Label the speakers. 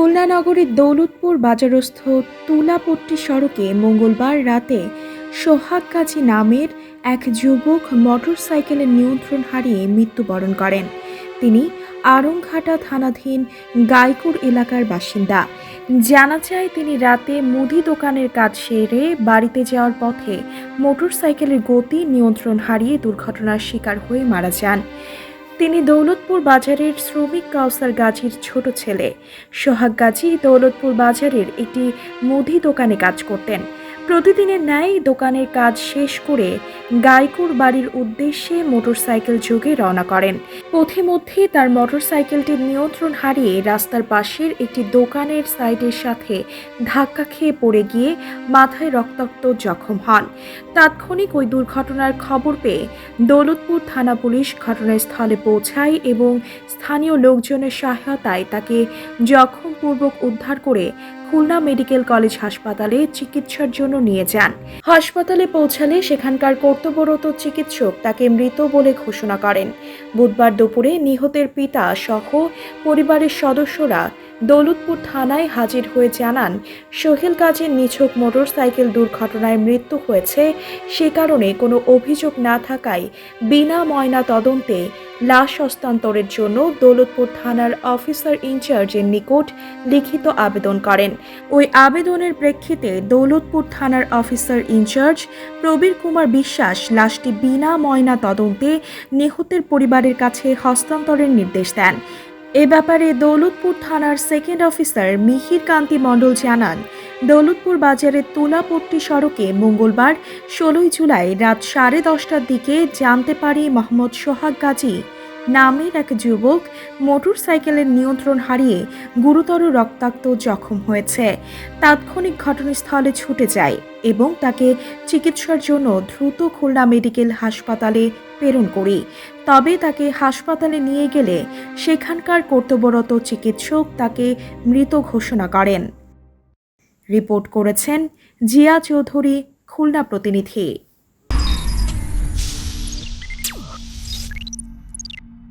Speaker 1: খুলনা নগরীর দৌলতপুর বাজারস্থ তুলাপট্টি সড়কে মঙ্গলবার রাতে সোহাগ গাজী নামের এক যুবক মোটরসাইকেলের নিয়ন্ত্রণ হারিয়ে মৃত্যুবরণ করেন। তিনি আরংঘাটা থানাধীন গাইকুর এলাকার বাসিন্দা। জানা যায়, তিনি রাতে মুদি দোকানের কাজ সেরে বাড়িতে যাওয়ার পথে মোটরসাইকেলের গতি নিয়ন্ত্রণ হারিয়ে দুর্ঘটনার শিকার হয়ে মারা যান। তিনি দৌলতপুর বাজারের শ্রমিক কাউসার গাজীর ছোট ছেলে। সোহাগ গাজী দৌলতপুর বাজারের একটি মুদি দোকানে কাজ করতেন। প্রতিদিনের ন্যায় দোকানের কাজ শেষ করে গাইকুর বাড়ির উদ্দেশ্যে মোটরসাইকেল যোগে রওনা করেন। পথে মধ্যে তার মোটরসাইকেলটির নিয়ন্ত্রণ হারিয়ে রাস্তার পাশের একটি দোকানের সাইডের সাথে ধাক্কা খেয়ে পড়ে গিয়ে মাথায় রক্তাক্ত জখম হন। তাৎক্ষণিক ওই দুর্ঘটনার খবর পেয়ে দৌলতপুর থানা পুলিশ ঘটনাস্থলে পৌঁছায় এবং স্থানীয় লোকজনের সহায়তায় তাকে জখমপূর্বক উদ্ধার করে খুলনা মেডিকেল কলেজ হাসপাতালে চিকিৎসার জন্য নিয়ে যান। হাসপাতালে পৌঁছালে সেখানকার কর্তব্যরত চিকিৎসক তাকে মৃত বলে ঘোষণা করেন। বুধবার দুপুরে নিহতের পিতা সহ পরিবারের সদস্যরা দৌলতপুর থানায় হাজির হয়ে জানান, সোহেল কাজের নিছক মোটরসাইকেল দুর্ঘটনায় মৃত্যু হয়েছে, সে কারণে কোনো অভিযোগ না থাকায় বিনা ময়না তদন্তে লাশ হস্তান্তরের জন্য দৌলতপুর থানার অফিসার ইনচার্জের নিকট লিখিত আবেদন করেন। ওই আবেদনের প্রেক্ষিতে দৌলতপুর থানার অফিসার ইনচার্জ প্রবীর কুমার বিশ্বাস লাশটি বিনা ময়না তদন্তে নিহতের পরিবারের কাছে হস্তান্তরের নির্দেশ দেন। এ ব্যাপারে দৌলতপুর থানার সেকেন্ড অফিসার মিহির কান্তি মণ্ডল জানান দৌলতপুর বাজারের তুলাপট্টি সড়কে মঙ্গলবার ষোলোই জুলাই রাত সাড়ে দশটার দিকে জানতে পারি মোহাম্মদ সোহাগ গাজী নামের এক যুবক মোটর সাইকেলের নিয়ন্ত্রণ হারিয়ে গুরুতর রক্তাক্ত জখম হয়েছে। তাৎক্ষণিক ঘটনাস্থলে ছুটে যায় এবং তাকে চিকিৎসার জন্য দ্রুত খুলনা মেডিকেল হাসপাতালে প্রেরণ করি। তবে তাকে হাসপাতালে নিয়ে গেলে সেখানকার কর্তব্যরত চিকিৎসক তাকে মৃত ঘোষণা করেন। রিপোর্ট করেছেন জিয়া চৌধুরী খুলনা প্রতিনিধি।